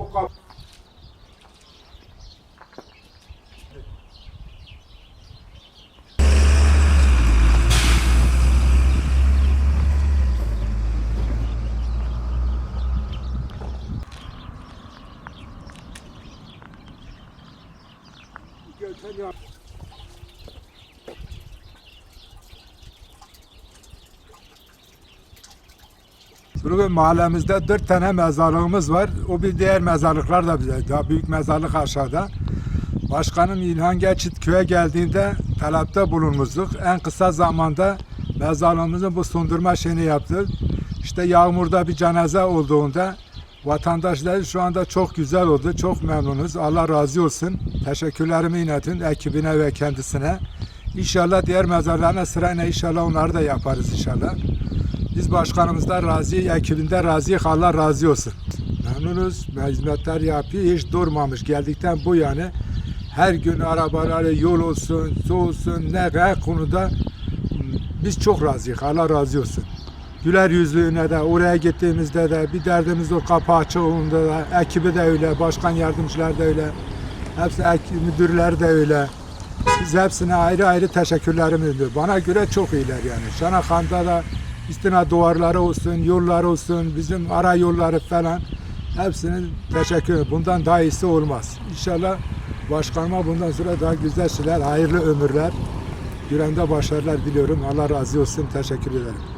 bu kap Geçen yap- Bugün mahallemizde dört tane mezarlığımız var. O bir diğer mezarlıklar da bize. Daha büyük mezarlık aşağıda. Başkanım İlhan Geçit köye geldiğinde talepte bulunmuştuk. En kısa zamanda mezarlığımızın bu sundurma şeyini yaptı. İşte yağmurda bir cenaze olduğunda vatandaş dedi şu anda çok güzel oldu. Çok memnunuz. Allah razı olsun. Teşekkürlerimi iletin ekibine ve kendisine. İnşallah diğer mezarlarına sırayla inşallah onları da yaparız inşallah. Biz başkanımızdan razıyız, ekibinde razıyız. Allah razı olsun. Memnunuz. Hizmetler yapıyor. Hiç durmamış. Geldikten bu yani her gün arabaları yol olsun, su olsun, ne her konuda mm, biz çok razıyız. Allah razı olsun. Güler yüzlüğüne de, oraya gittiğimizde de, bir derdimiz o kapı açık olduğunda da, ekibi de öyle, başkan yardımcılar da öyle, hepsi ek, müdürler de öyle. Biz hepsine ayrı ayrı teşekkürlerimi ediyorum. Bana göre çok iyiler yani. Şanakhan'da da istina duvarları olsun, yollar olsun, bizim ara yolları falan hepsine teşekkür ederim. Bundan daha iyisi olmaz. İnşallah başkanıma bundan sonra daha güzel şeyler, hayırlı ömürler, yüreğimde başarılar diliyorum. Allah razı olsun. Teşekkür ederim.